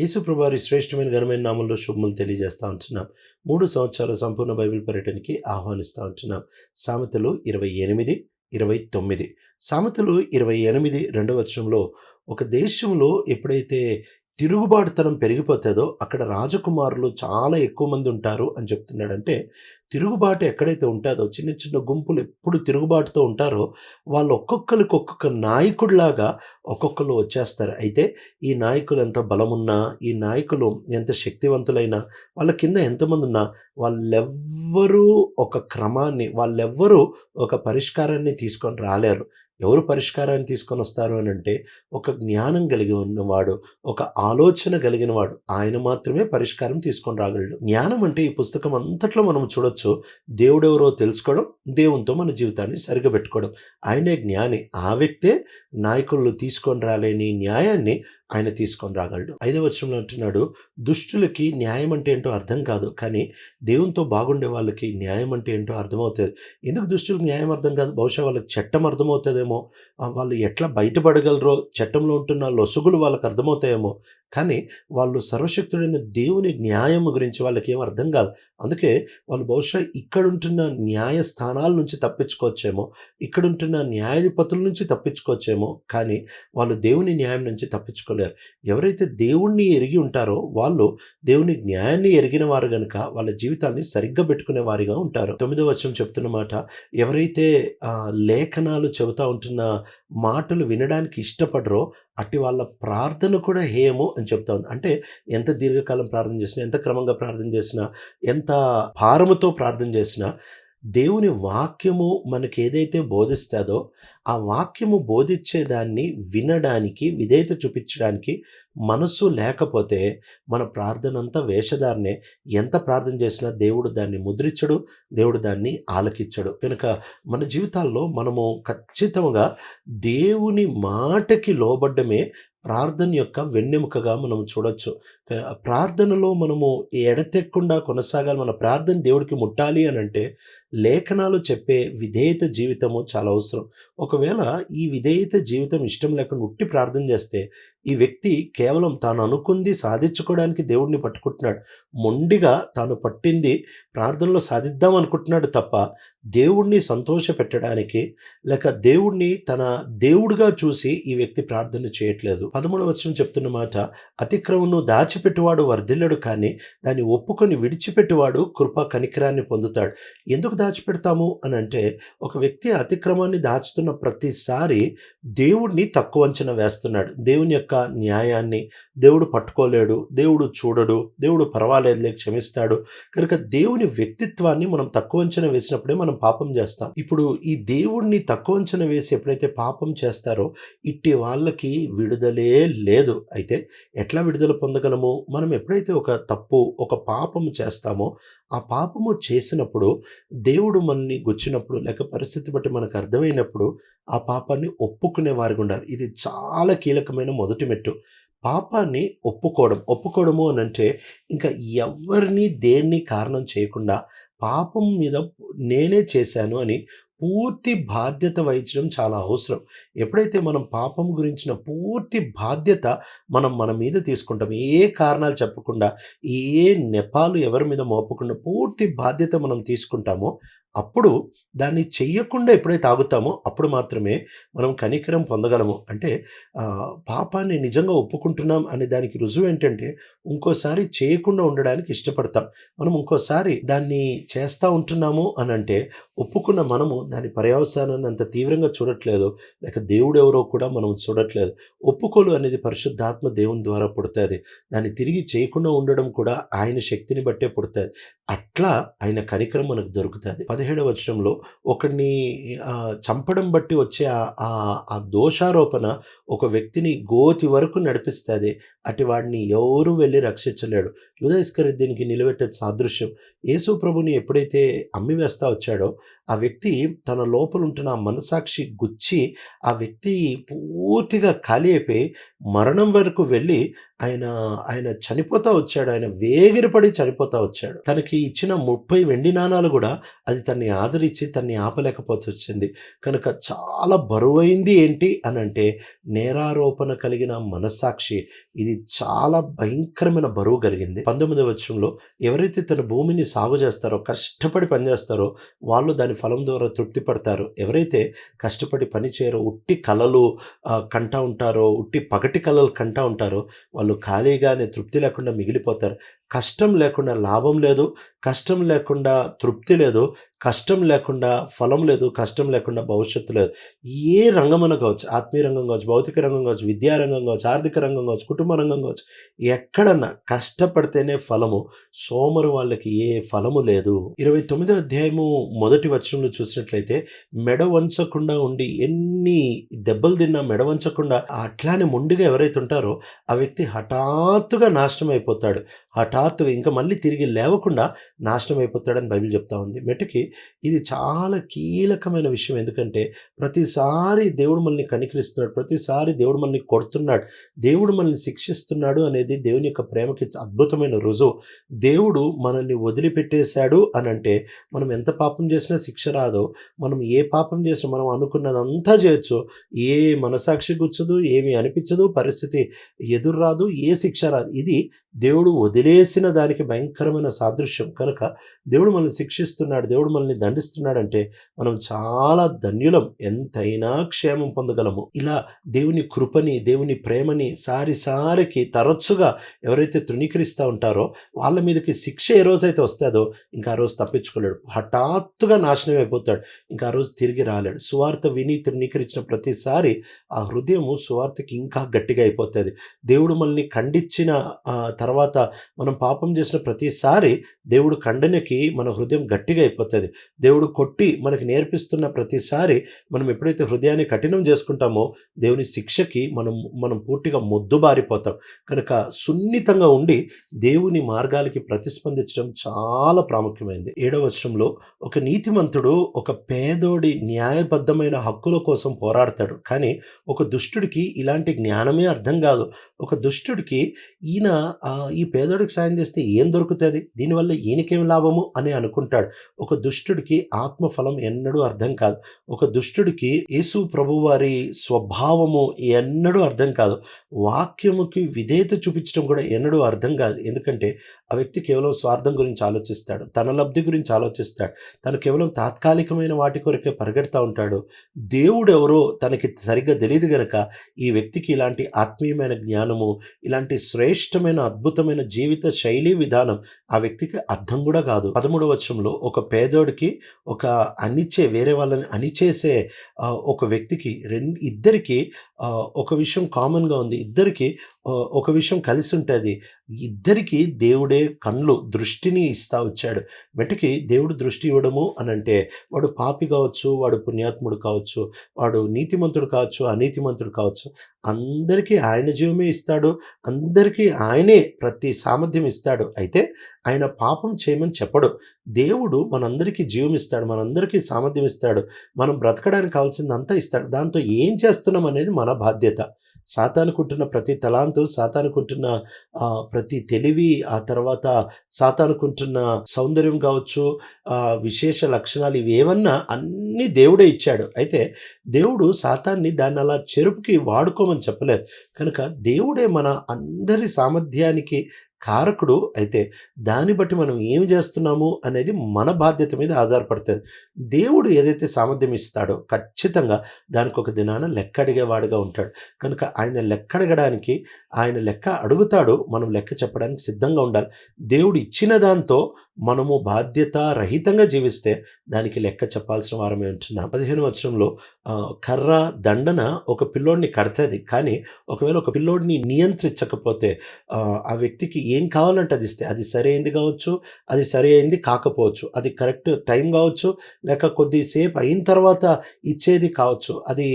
యేసుప్రభువారి శ్రేష్టమైన ఘనమైన నామంలో శుభములు తెలియజేస్తా ఉంటున్నాం. మూడు సంవత్సరాల సంపూర్ణ బైబిల్ పర్యటనకి ఆహ్వానిస్తూ ఉంటున్నాం. సామెతలు ఇరవై ఎనిమిది ఇరవై తొమ్మిది. సామెతలు ఇరవై ఎనిమిది రెండవ వచనంలో ఒక దేశంలో ఎప్పుడైతే తిరుగుబాటుతనం పెరిగిపోతుందో అక్కడ రాజకుమారులు చాలా ఎక్కువ మంది ఉంటారు అని చెప్తున్నాడంటే తిరుగుబాటు ఎక్కడైతే ఉంటుందో చిన్న చిన్న గుంపులు ఎప్పుడు తిరుగుబాటుతో ఉంటారో వాళ్ళు ఒక్కొక్కరికి ఒక్కొక్క నాయకుడిలాగా ఒక్కొక్కరు వచ్చేస్తారు. అయితే ఈ నాయకులు ఎంత బలమున్నా ఈ నాయకులు ఎంత శక్తివంతులైనా వాళ్ళ కింద ఎంతమంది ఉన్నా వాళ్ళెవ్వరూ ఒక క్రమాన్ని వాళ్ళెవ్వరూ ఒక పరిష్కారాన్ని తీసుకొని రాలేరు. ఎవరు పరిష్కారాన్ని తీసుకొని వస్తారు అని అంటే ఒక జ్ఞానం కలిగి ఉన్నవాడు ఒక ఆలోచన కలిగిన వాడు ఆయన మాత్రమే పరిష్కారం తీసుకొని రాగలడు. జ్ఞానం అంటే ఈ పుస్తకం అంతట్లో మనం చూడొచ్చు. దేవుడెవరో తెలుసుకోవడం దేవునితో మన జీవితాన్ని సరిగా పెట్టుకోవడం. ఆయనే జ్ఞాని. ఆ వ్యక్తే నాయకులు తీసుకొని రాలేని న్యాయాన్ని ఆయన తీసుకొని రాగలడు. ఐదవ వచనంలో అంటున్నాడు దుష్టులకి న్యాయం అంటే ఏంటో అర్థం కాదు కానీ దేవునితో బాగుండే వాళ్ళకి న్యాయం అంటే ఏంటో అర్థమవుతుంది ఎందుకు దుష్టులకు న్యాయం అర్థం కాదు? బహుశా వాళ్ళకి చట్టం అర్థమవుతుందేమో వాళ్ళు ఎట్లా బయటపడగలరో చట్టంలో ఉంటున్న లొసుగులు వాళ్ళకి అర్థమవుతాయేమో కానీ వాళ్ళు సర్వశక్తుడైన దేవుని న్యాయం గురించి వాళ్ళకి ఏం అర్థం కాదు. అందుకే వాళ్ళు బహుశా ఇక్కడ ఉంటున్న న్యాయ స్థానాల నుంచి తప్పించుకోవచ్చేమో ఇక్కడ ఉంటున్న న్యాయాధిపతుల నుంచి తప్పించుకోవచ్చేమో కానీ వాళ్ళు దేవుని న్యాయం నుంచి తప్పించుకోలేరు. ఎవరైతే దేవుణ్ణి ఎరిగి ఉంటారో వాళ్ళు దేవుని న్యాయాన్ని ఎరిగిన వారు గనుక వాళ్ళ జీవితాన్ని సరిగ్గా పెట్టుకునే వారిగా ఉంటారు. తొమ్మిదో వచనం చెప్తున్న మాట ఎవరైతే లేఖనాలు చెబుతా ఉంటున్న మాటలు వినడానికి ఇష్టపడరో అట్టి వాళ్ళ ప్రార్థన కూడా హేయము అని చెప్తా ఉంది. అంటే ఎంత దీర్ఘకాలం ప్రార్థన చేసినా ఎంత క్రమంగా ప్రార్థన చేసినా ఎంత భారముతో ప్రార్థన చేసినా దేవుని వాక్యము మనకి ఏదైతే బోధిస్తుందో ఆ వాక్యము బోధించేదాన్ని వినడానికి విధేయత చూపించడానికి మనసు లేకపోతే మన ప్రార్థన అంతా వేషధారనే ఎంత ప్రార్థన చేసినా దేవుడు దాన్ని ముద్రించడు దేవుడు దాన్ని ఆలకించడు. కనుక మన జీవితాల్లో మనము ఖచ్చితంగా దేవుని మాటకి లోబడ్డమే ప్రార్థన యొక్క వెన్నెముకగా మనం చూడొచ్చు. ప్రార్థనలో మనము ఎడతెక్కకుండా కొనసాగాలి మన ప్రార్థన దేవుడికి ముట్టాలి అని అంటే లేఖనాలు చెప్పే విధేయత జీవితము చాలా అవసరం. ఒకవేళ ఈ విధేయత జీవితం ఇష్టం లేకుండా ఉట్టి ప్రార్థన చేస్తే ఈ వ్యక్తి కేవలం తాను అనుకుంది సాధించుకోవడానికి దేవుడిని పట్టుకుంటున్నాడు. మొండిగా తాను పట్టింది ప్రార్థనలో సాధిద్దాం అనుకుంటున్నాడు తప్ప దేవుణ్ణి సంతోష పెట్టడానికి లేక దేవుణ్ణి తన దేవుడిగా చూసి ఈ వ్యక్తి ప్రార్థన చేయట్లేదు. పదమూడు వచ్చిన చెప్తున్న మాట అతిక్రమను దాచిపెట్టువాడు వర్ధిల్లడు కానీ దాన్ని ఒప్పుకొని విడిచిపెట్టువాడు కృప కనికరాన్ని పొందుతాడు. ఎందుకు దాచిపెడతాము అని అంటే ఒక వ్యక్తి అతిక్రమాన్ని దాచుతున్న ప్రతిసారి దేవుడిని తక్కువ అంచనా వేస్తున్నాడు. దేవుని యొక్క న్యాయాన్ని దేవుడు పట్టుకోలేడు దేవుడు చూడడు దేవుడు పర్వాలేదులే క్షమిస్తాడు. కనుక దేవుని వ్యక్తిత్వాన్ని మనం తక్కువ అంచనా వేసినప్పుడే మనం పాపం చేస్తాం. ఇప్పుడు ఈ దేవుణ్ణి తక్కువ అంచనా వేసి ఎప్పుడైతే పాపం చేస్తారో ఇట్టి వాళ్ళకి విడుదలే లేదు. అయితే ఎట్లా విడుదల పొందగలము? మనం ఎప్పుడైతే ఒక తప్పు ఒక పాపము చేస్తామో ఆ పాపము చేసినప్పుడు దేవుడు మనల్ని గుచ్చినప్పుడు లేక పరిస్థితి బట్టి మనకు అర్థమైనప్పుడు ఆ పాపాన్ని ఒప్పుకునే వారికి ఉండాలి. ఇది చాలా కీలకమైన మొదటి మెట్టు. పాపాన్ని ఒప్పుకోవడం. ఒప్పుకోవడము అని అంటే ఇంకా ఎవరిని దేన్ని కారణం చేయకుండా పాపం మీద నేనే చేశాను అని పూర్తి బాధ్యత వహించడం చాలా అవసరం. ఎప్పుడైతే మనం పాపం గురించిన పూర్తి బాధ్యత మనం మన మీద తీసుకుంటాం ఏ కారణాలు చెప్పకుండా ఏ నెపాలు ఎవరి మీద మోపకుండా పూర్తి బాధ్యత మనం తీసుకుంటామో అప్పుడు దాన్ని చెయ్యకుండా ఎప్పుడైతే ఆగుతామో అప్పుడు మాత్రమే మనం కనికరం పొందగలము. అంటే పాపాన్ని నిజంగా ఒప్పుకుంటున్నాం అనే దానికి రుజువు ఏంటంటే ఇంకోసారి చేయకుండా ఉండడానికి ఇష్టపడతాం. మనం ఇంకోసారి దాన్ని చేస్తూ ఉంటున్నాము అని అంటే ఒప్పుకున్న మనము దాని పర్యవసానాన్ని అంత తీవ్రంగా చూడట్లేదు. లేక దేవుడు ఎవరో కూడా మనం చూడట్లేదు. ఒప్పుకోలు అనేది పరిశుద్ధాత్మ దేవుని ద్వారా పుడుతుంది. దాన్ని తిరిగి చేయకుండా ఉండడం కూడా ఆయన శక్తిని బట్టే పుడుతుంది. అట్లా ఆయన కనికరం మనకు దొరుకుతుంది. పదిహేడవ వచనంలో ఒకడిని చంపడం బట్టి వచ్చే ఆ ఆ- దోషారోపణ ఒక వ్యక్తిని గోతి వరకు నడిపిస్తుంది. అటు వాడిని ఎవరు వెళ్ళి రక్షించలేడు. యుధైస్కర్ దీనికి నిలబెట్టే సాదృశ్యం. యేసు ప్రభుని ఎప్పుడైతే అమ్మి వేస్తా వచ్చాడో ఆ వ్యక్తి తన లోపల ఉంటున్న ఆ మనసాక్షి గుచ్చి ఆ వ్యక్తి పూర్తిగా ఖాళీ అయిపోయి మరణం వరకు వెళ్ళి ఆయన ఆయన చనిపోతా వచ్చాడు. ఆయన వేగిరపడి చనిపోతా వచ్చాడు. తనకి ఇచ్చిన 30 వెండి నాణాలు కూడా అది తన్ని ఆదరించి తన్ని ఆపలేకపోతొచ్చింది. కనుక చాలా బరువైంది ఏంటి అని అంటే నేరారోపణ కలిగిన మనస్సాక్షి. ఇది చాలా భయంకరమైన బరువు కలిగింది. పంతొమ్మిది వచ్చంలో ఎవరైతే తన భూమిని సాగు చేస్తారో, కష్టపడి పనిచేస్తారో వాళ్ళు దాని ఫలం ద్వారా తృప్తి పడతారు. ఎవరైతే కష్టపడి పని చేయరో, ఉట్టి కలలు కంటా ఉంటారో, ఉట్టి పగటి కలలు కంటా ఉంటారో వాళ్ళు ఖాళీగానే తృప్తి లేకుండా మిగిలిపోతారు. కష్టం లేకుండా లాభం లేదు. కష్టం లేకుండా తృప్తి లేదు. కష్టం లేకుండా ఫలం లేదు. కష్టం లేకుండా భవిష్యత్తు లేదు. ఏ రంగమైన కావచ్చు. ఆత్మీయ రంగం కావచ్చు, భౌతిక రంగం కావచ్చు, విద్యా రంగం కావచ్చు, ఆర్థిక రంగం కావచ్చు, కుటుంబ రంగం కావచ్చు. ఎక్కడన్నా కష్టపడితేనే ఫలము. సోమరు వాళ్ళకి ఏ ఫలము లేదు. 29వ అధ్యాయము మొదటి వచనంలో చూసినట్లయితే మెడ వంచకుండా ఉండి ఎన్ని దెబ్బలు తిన్నా మెడ వంచకుండా అట్లానే ముందుగా ఎవరైతే ఉంటారో ఆ వ్యక్తి హఠాత్తుగా నాశనం అయిపోతాడు. హఠాత్తుగా ఇంక మళ్ళీ తిరిగి లేవకుండా నాశనం అయిపోతాడని బైబిల్ చెప్తా ఉంది. మెట్టుకి ఇది చాలా కీలకమైన విషయం. ఎందుకంటే ప్రతిసారి దేవుడు మనల్ని కనికరిస్తున్నాడు. ప్రతిసారి దేవుడు మనల్ని కొడుతున్నాడు. దేవుడు మనల్ని శిక్షిస్తున్నాడు అనేది దేవుని యొక్క ప్రేమకి అద్భుతమైన రుజువు. దేవుడు మనల్ని వదిలిపెట్టేశాడు అని అంటే మనం ఎంత పాపం చేసినా శిక్ష రాదో, మనం ఏ పాపం చేసినా మనం అనుకున్నదంతా చేయొచ్చు. ఏ మనసాక్షి కూర్చదు ఏమి అనిపించదు, పరిస్థితి ఎదురు రాదు, ఏ శిక్ష రాదు. ఇది దేవుడు వదిలేసిన దానికి భయంకరమైన సాదృశ్యం. కనుక దేవుడు మనల్ని శిక్షిస్తున్నాడు, దేవుడు మనల్ని దండిస్తున్నాడంటే మనం చాలా ధన్యులం. ఎంతైనా క్షేమం పొందగలము. ఇలా దేవుని కృపని, దేవుని ప్రేమని సారి సారికి తరచుగా ఎవరైతే తృణీకరిస్తూ ఉంటారో వాళ్ళ మీదకి శిక్ష ఏ రోజైతే వస్తాదో ఇంకా ఆ రోజు తప్పించుకోలేడు. హఠాత్తుగా నాశనం అయిపోతాడు. ఇంకా ఆ రోజు తిరిగి రాలేడు. సువార్త విని తృణీకరించిన ప్రతిసారి ఆ హృదయము సువార్తకి ఇంకా గట్టిగా అయిపోతుంది దేవుడు మనల్ని ఖండించిన తర్వాత మనం పాపం చేసిన ప్రతిసారి దేవుడు ఖండనకి మన హృదయం గట్టిగా అయిపోతుంది దేవుడు కొట్టి మనకి నేర్పిస్తున్న ప్రతిసారి మనం ఎప్పుడైతే హృదయాన్ని కఠినం చేసుకుంటామో దేవుని శిక్షకి మనం మనం పూర్తిగా మొద్దుబారిపోతాం. కనుక సున్నితంగా ఉండి దేవుని మార్గాలకి ప్రతిస్పందించడం చాలా ప్రాముఖ్యమైనది. ఏడవ వచనంలో ఒక నీతిమంతుడు ఒక పేదోడి న్యాయబద్ధమైన హక్కుల కోసం పోరాడతాడు. కానీ ఒక దుష్టుడికి ఇలాంటి జ్ఞానమే అర్థం కాదు. ఒక దుష్టుడికి ఈయన ఈ పేదోడికి సాయం చేస్తే ఏం దొరుకుతుంది దీనివల్ల ఈయనకేం లాభము అని అనుకుంటాడు. ఒక దుష్టుడికి ఆత్మఫలం ఎన్నడూ అర్థం కాదు. ఒక దుష్టుడికి యేసు ప్రభువారి స్వభావము ఎన్నడూ అర్థం కాదు. వాక్యముకి విధేయత చూపించడం కూడా ఎన్నడూ అర్థం కాదు. ఎందుకంటే ఆ వ్యక్తి కేవలం స్వార్థం గురించి ఆలోచిస్తాడు. తన లబ్ధి గురించి ఆలోచిస్తాడు. తను కేవలం తాత్కాలికమైన వాటి కొరకే పరిగెడతా ఉంటాడు. దేవుడెవరో తనకి సరిగ్గా తెలియదు గనక ఈ వ్యక్తికి ఇలాంటి ఆత్మీయమైన జ్ఞానము, ఇలాంటి శ్రేష్టమైన అద్భుతమైన జీవిత శైలి విధానం ఆ వ్యక్తికి అర్థం కూడా కాదు. పదమూడవ వచ్చంలో ఒక పేదోడికి ఒక అనిచ్చే వేరే వాళ్ళని అణిచేసే ఒక వ్యక్తికి రెండు ఇద్దరికి ఒక విషయం కామన్‌గా ఉంది. ఇద్దరికీ ఒక విషయం కలిసి ఉంటుంది ఇద్దరికీ దేవుడే కళ్ళు, దృష్టిని ఇస్తా వచ్చాడు. మటికి దేవుడు దృష్టి ఇవ్వడము అని అంటే వాడు పాపి కావచ్చు, వాడు పుణ్యాత్ముడు కావచ్చు, వాడు నీతిమంతుడు కావచ్చు, అనీతిమంతుడు కావచ్చు. అందరికీ ఆయన జీవమే ఇస్తాడు. అందరికీ ఆయనే ప్రతి సామర్థ్యం ఇస్తాడు. అయితే ఆయన పాపం చేయమని చెప్పడు. దేవుడు మనందరికీ జీవం ఇస్తాడు. మనందరికీ సామర్థ్యం ఇస్తాడు. మనం బ్రతకడానికి కావాల్సిందంతా ఇస్తాడు. దాంతో ఏం చేస్తున్నాం అనేది మన బాధ్యత. సాతానుకుంటున్న ప్రతి తలాంతు, సాతానుకుంటున్న ఆహ్, ప్రతి తెలివి, ఆ తర్వాత సాతానుకుంటున్న సౌందర్యం కావచ్చు, విశేష లక్షణాలు ఇవేవన్నా అన్నీ దేవుడే ఇచ్చాడు. అయితే దేవుడు సాతాన్ని దాన్ని అలా చెరుపుకి వాడుకోమని చెప్పలేదు. కనుక దేవుడే మన అందరి సామర్థ్యానికి కారకుడు. అయితే దాన్ని బట్టి మనం ఏమి చేస్తున్నాము అనేది మన బాధ్యత మీద ఆధారపడుతుంది దేవుడు ఏదైతే సామర్థ్యం ఇస్తాడో ఖచ్చితంగా దానికొక దినాన లెక్క అడిగేవాడుగా ఉంటాడు. కనుక ఆయన లెక్క అడగడానికి ఆయన లెక్క అడుగుతాడు. మనం లెక్క చెప్పడానికి సిద్ధంగా ఉండాలి. దేవుడు ఇచ్చిన దాంతో మనము బాధ్యత రహితంగా జీవిస్తే దానికి లెక్క చెప్పాల్సిన వారమే ఉంటున్నాం. 15వ వచనంలో కర్ర, దండన ఒక పిల్లోడిని కడతది. కానీ ఒకవేళ ఒక పిల్లోడిని నియంత్రించకపోతే ఆ వ్యక్తికి ఏం కావాలంటే అది ఇస్తే అది సరైంది కావచ్చు, అది సరి అయింది కాకపోవచ్చు. అది కరెక్ట్ టైం కావచ్చు, లేక కొద్దిసేపు అయిన తర్వాత ఇచ్చేది కావచ్చు. అది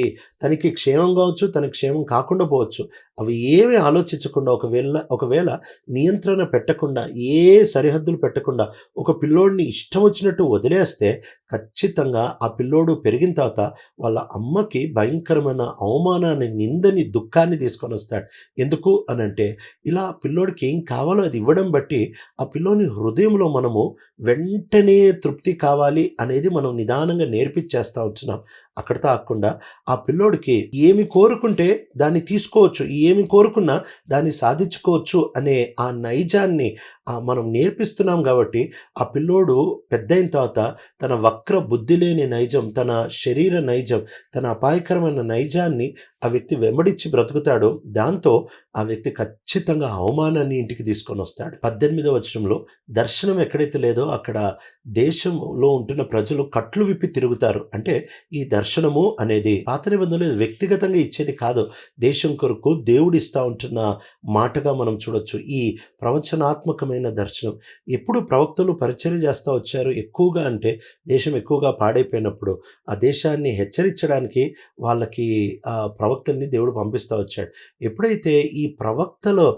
తనకి క్షేమం కావచ్చు, తనకి క్షేమం కాకుండా పోవచ్చు. అవి ఏమి ఆలోచించకుండా ఒకవేళ ఒకవేళ నియంత్రణ పెట్టకుండా, ఏ సరిహద్దులు పెట్టకుండా ఒక పిల్లోడిని ఇష్టం వచ్చినట్టు వదిలేస్తే ఖచ్చితంగా ఆ పిల్లోడు పెరిగిన తర్వాత వాళ్ళ అమ్మకి భయంకరమైన అవమానాన్ని, నిందని, దుఃఖాన్ని తీసుకొని వస్తాడు ఎందుకు అని అంటే ఇలా పిల్లోడికి ఏం కావాలో అది ఇవ్వడం బట్టి, ఆ పిల్లోని హృదయంలో మనము వెంటనే తృప్తి కావాలి అనేది మనం నిదానంగా నేర్పించేస్తా వచ్చినాం అక్కడ తాకుండా ఆ పిల్లోడికి ఏమి కోరుకుంటే దాన్ని తీసుకోవచ్చు. ఏమి కోరుకున్నా దాన్ని సాధించుకోవచ్చు అనే ఆ నైజాన్ని మనం నేర్పిస్తున్నాం కాబట్టి ఆ పిల్లోడు పెద్దయిన తర్వాత తన వక్ర బుద్ధి లేని నైజం, తన శరీర నైజం, తన అపాయకరమైన నైజాన్ని ఆ వ్యక్తి వెంబడించి బ్రతుకుతాడో, దాంతో ఆ వ్యక్తి ఖచ్చితంగా అవమానాన్ని ఇంటికి తీసుకొని వస్తాడు పద్దెనిమిదవ వచనంలో దర్శనం ఎక్కడైతే లేదో అక్కడ దేశంలో ఉంటున్న ప్రజలు కట్లు విప్పి తిరుగుతారు. అంటే ఈ దర్శనము అనేది పాత నిబంధనలు వ్యక్తిగతంగా ఇచ్చేది కాదు. దేశం కొరకు దేవుడిస్తా ఉంటున్న మాటగా మనం చూడొచ్చు. ఈ ప్రవచనాత్మకమైన దర్శనం. ఎప్పుడు ప్రవక్తలు పరిచర్య చేస్తూ వచ్చారు ఎక్కువగా అంటే, దేశం ఎక్కువగా పాడైపోయినప్పుడు, ఆ దేశాన్ని హెచ్చరించడానికి వాళ్ళకి ఆ ప్రవక్తల్ని దేవుడు పంపిస్తా వచ్చాడు. ఎప్పుడైతే ఈ ప్రవక్తల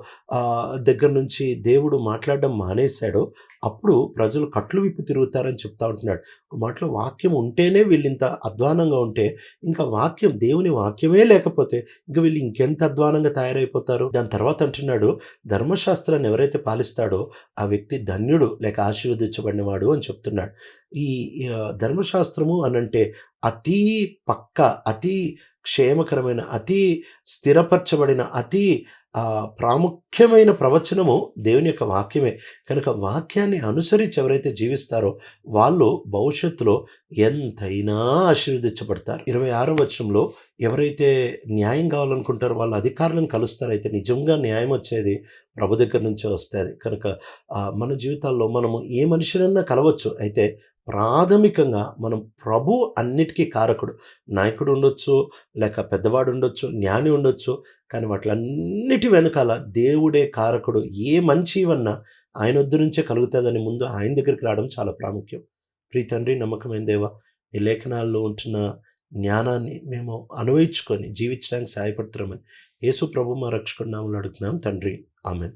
దగ్గర నుంచి దేవుడు మాట్లాడడం మానేశాడో, అప్పుడు ప్రజలు కట్లు విప్పి తిరుగుతారని చెప్తా ఉంటున్నాడు. మాటలో వాక్యం ఉంటేనే వీళ్ళింత అధ్వానంగా ఉంటే, ఇంకా వాక్యం దేవుని వాక్యమే లేకపోతే, ఇంక వీళ్ళు ఇంకెంత అధ్వానంగా తయారైపోతారు. దాని తర్వాత అంటున్నాడు, ధర్మశాస్త్రాన్ని ఎవరైతే పాలిస్తాడో, ఆ వ్యక్తి ధన్యుడు లేక ఆశీర్వదించబడినవాడు అని చెప్తున్నాడు. ఈ ధర్మశాస్త్రము అనంటే అతి పక్క అతి క్షేమకరమైన, అతి స్థిరపరచబడిన, అతి ఆ ప్రాముఖ్యమైన ప్రవచనము దేవుని యొక్క వాక్యమే. కనుక వాక్యాన్ని అనుసరించి ఎవరైతే జీవిస్తారో, వాళ్ళు భవిష్యత్తులో ఎంతైనా ఆశీర్వదించబడతారు. 26వ వచనంలో ఎవరైతే న్యాయం కావాలనుకుంటారో వాళ్ళు అధికారులను కలుస్తారు. అయితే నిజంగా న్యాయం వచ్చేది ప్రభు దగ్గర నుంచే వస్తుంది కనుక మన జీవితాల్లో మనము ఏ మనిషినన్నా కలవచ్చు. అయితే ప్రాథమికంగా మనం ప్రభు అన్నిటికీ కారకుడు. నాయకుడు ఉండొచ్చు, లేక పెద్దవాడు ఉండొచ్చు, జ్ఞాని ఉండొచ్చు. కానీ వాటిలన్నిటి వెనకాల దేవుడే కారకుడు. ఏ మంచి ఇవన్నా ఆయన వద్ద నుంచే కలుగుతుందని ముందు ఆయన దగ్గరికి రావడం చాలా ప్రాముఖ్యం. ప్రీ తండ్రి, నమ్మకమైన దేవ ఈ లేఖనాల్లో ఉంటున్న జ్ఞానాన్ని మేము అనువయించుకొని జీవించడానికి సహాయపడుతున్నామని యేసు ప్రభు మా రక్షకుడు నామలు అడుగుతున్నాం తండ్రి. ఆమెన్